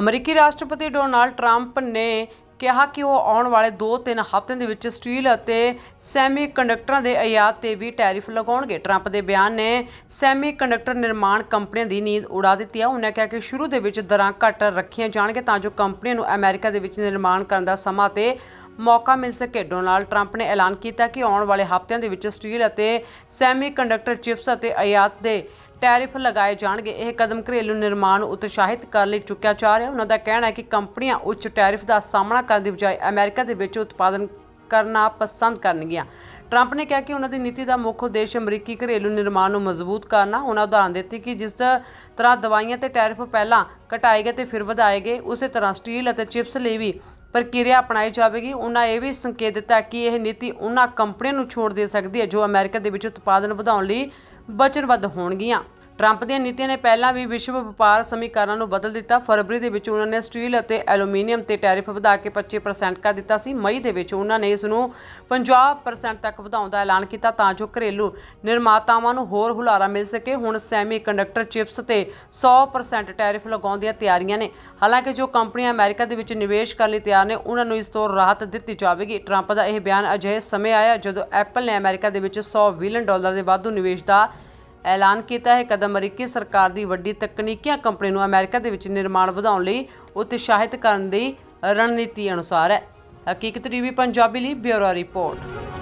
ਅਮਰੀਕੀ ਰਾਸ਼ਟਰਪਤੀ Donald Trump ਨੇ ਕਿਹਾ ਕਿ ਉਹ ਆਉਣ ਵਾਲੇ 2-3 ਹਫ਼ਤਿਆਂ ਦੇ ਵਿੱਚ ਸਟੀਲ ਅਤੇ ਸੈਮੀ ਕੰਡਕਟਰਾਂ ਦੇ ਆਯਾਤ ਤੇ ਵੀ ਟੈਰਿਫ ਲਗਾਉਣਗੇ। ਟਰੰਪ ਦੇ ਬਿਆਨ ਨੇ ਸੈਮੀ ਕੰਡਕਟਰ ਨਿਰਮਾਣ ਕੰਪਨੀਆਂ ਦੀ ਨੀਂਦ ਉਡਾ ਦਿੱਤੀ ਹੈ ਉਹਨਾਂ ਕਿਹਾ ਕਿ ਸ਼ੁਰੂ ਦੇ ਵਿੱਚ ਦਰਾਂ ਘੱਟ ਰੱਖੀਆਂ ਜਾਣਗੀਆਂ ਤਾਂ ਜੋ ਕੰਪਨੀਆਂ ਨੂੰ ਅਮਰੀਕਾ ਦੇ ਵਿੱਚ ਨਿਰਮਾਣ ਕਰਨ ਦਾ ਸਮਾਂ ਤੇ ਮੌਕਾ ਮਿਲ ਸਕੇ। ਡੋਨਾਲਡ ਟਰੰਪ ਨੇ ਐਲਾਨ ਕੀਤਾ ਕਿ ਆਉਣ ਵਾਲੇ ਹਫ਼ਤਿਆਂ ਦੇ ਵਿੱਚ ਸਟੀਲ ਅਤੇ ਸੈਮੀ ਕੰਡਕਟਰ ਚਿਪਸ ਅਤੇ ਆਯਾਤ ਦੇ ਟੈਰਿਫ ਲਗਾਏ ਜਾਣਗੇ। ਇਹ ਕਦਮ ਘਰੇਲੂ ਨਿਰਮਾਣ ਨੂੰ ਉਤਸ਼ਾਹਿਤ ਕਰਨ ਲਈ ਚੁੱਕਿਆ ਜਾ ਰਿਹਾ ਉਹਨਾਂ ਦਾ ਕਹਿਣਾ ਹੈ ਕਿ ਕੰਪਨੀਆਂ ਉੱਚ ਟੈਰਿਫ ਦਾ ਸਾਹਮਣਾ ਕਰਨ ਦੀ ਬਜਾਏ ਅਮਰੀਕਾ ਦੇ ਵਿੱਚ ਉਤਪਾਦਨ ਕਰਨਾ ਪਸੰਦ ਕਰਨਗੀਆਂ। ਟਰੰਪ ਨੇ ਕਿਹਾ ਕਿ ਉਹਨਾਂ ਦੀ ਨੀਤੀ ਦਾ ਮੁੱਖ ਉਦੇਸ਼ ਅਮਰੀਕੀ ਘਰੇਲੂ ਨਿਰਮਾਣ ਨੂੰ ਮਜ਼ਬੂਤ ਕਰਨਾ। ਉਹਨਾਂ ਉਦਾਹਰਨ ਦਿੱਤੀ ਕਿ ਜਿਸ ਤਰ੍ਹਾਂ ਦਵਾਈਆਂ ਤੇ ਟੈਰਿਫ ਪਹਿਲਾਂ ਘਟਾਏ ਗਏ ਤੇ ਫਿਰ ਵਧਾਏ ਗਏ, ਉਸੇ ਤਰ੍ਹਾਂ ਸਟੀਲ ਅਤੇ ਚਿਪਸ ਲਈ ਵੀ ਪ੍ਰਕਿਰਿਆ ਅਪਣਾਈ ਜਾਵੇਗੀ। ਉਹਨਾਂ ਇਹ ਵੀ ਸੰਕੇਤ ਦਿੱਤਾ ਕਿ ਇਹ ਨੀਤੀ ਉਹਨਾਂ ਕੰਪਨੀਆਂ ਨੂੰ ਛੋੜ ਦੇ ਸਕਦੀ ਹੈ ਜੋ ਅਮਰੀਕਾ ਦੇ ਵਿੱਚ ਉਤਪਾਦਨ ਵਧਾਉਣ ਲਈ ਵਚਨਬੱਧ ਹੋਣਗੀਆਂ। ਟਰੰਪ ਦੀਆਂ ਨੀਤੀਆਂ ਨੇ ਪਹਿਲਾਂ ਵੀ ਵਿਸ਼ਵ ਵਪਾਰ ਸਮੀਕਰਨ ਨੂੰ ਬਦਲ ਦਿੱਤਾ। ਫਰਵਰੀ ਦੇ ਵਿੱਚ ਉਹਨਾਂ ਨੇ ਸਟੀਲ ਅਤੇ ਐਲੂਮੀਨੀਅਮ ਤੇ ਟੈਰਿਫ ਵਧਾ ਕੇ 25% ਕਰ ਦਿੱਤਾ ਸੀ। ਮਈ ਦੇ ਵਿੱਚ ਉਹਨਾਂ ਨੇ ਇਸ ਨੂੰ 50% ਤੱਕ ਵਧਾਉਣ ਦਾ ਐਲਾਨ ਕੀਤਾ ਤਾਂ ਜੋ ਘਰੇਲੂ ਨਿਰਮਾਤਾਵਾਂ ਨੂੰ ਹੋਰ ਹੁਲਾਰਾ ਮਿਲ ਸਕੇ। ਹੁਣ ਸੈਮੀ ਕੰਡਕਟਰ ਚਿਪਸ ਤੇ 100% ਟੈਰਿਫ ਲਗਾਉਣ ਦੀਆਂ ਤਿਆਰੀਆਂ ਨੇ। ਹਾਲਾਂਕਿ ਜੋ ਕੰਪਨੀਆਂ ਅਮਰੀਕਾ ਦੇ ਵਿੱਚ ਨਿਵੇਸ਼ ਕਰਨ ਲਈ ਤਿਆਰ ਨੇ, ਉਹਨਾਂ ਨੂੰ ਇਸ ਤੋਂ ਰਾਹਤ ਦਿੱਤੀ ਜਾਵੇਗੀ। ਟਰੰਪ ਦਾ ਇਹ ਬਿਆਨ ਅਜਿਹੇ ਸਮੇਂ ਆਇਆ ਜਦੋਂ ਐਪਲ ਨੇ ਅਮਰੀਕਾ ਦੇ ਵਿੱਚ 100 ਬਿਲੀਅਨ ਡਾਲਰ ਦੇ ਵਾਧੂ ਨਿਵੇਸ਼ ਦਾ ਐਲਾਨ ਕੀਤਾ ਹੈ। ਕਦਮ ਅਮਰੀਕੀ ਸਰਕਾਰ ਦੀ ਵੱਡੀ ਤਕਨੀਕੀਆਂ ਕੰਪਨੀ ਨੂੰ ਅਮਰੀਕਾ ਦੇ ਵਿੱਚ ਨਿਰਮਾਣ ਵਧਾਉਣ ਲਈ ਉਤਸ਼ਾਹਿਤ ਕਰਨ ਦੀ ਰਣਨੀਤੀ ਅਨੁਸਾਰ ਹੈ। ਹਕੀਕਤ ਟੀਵੀ, ਪੰਜਾਬੀ ਲਈ ਬਿਊਰੋ ਰਿਪੋਰਟ।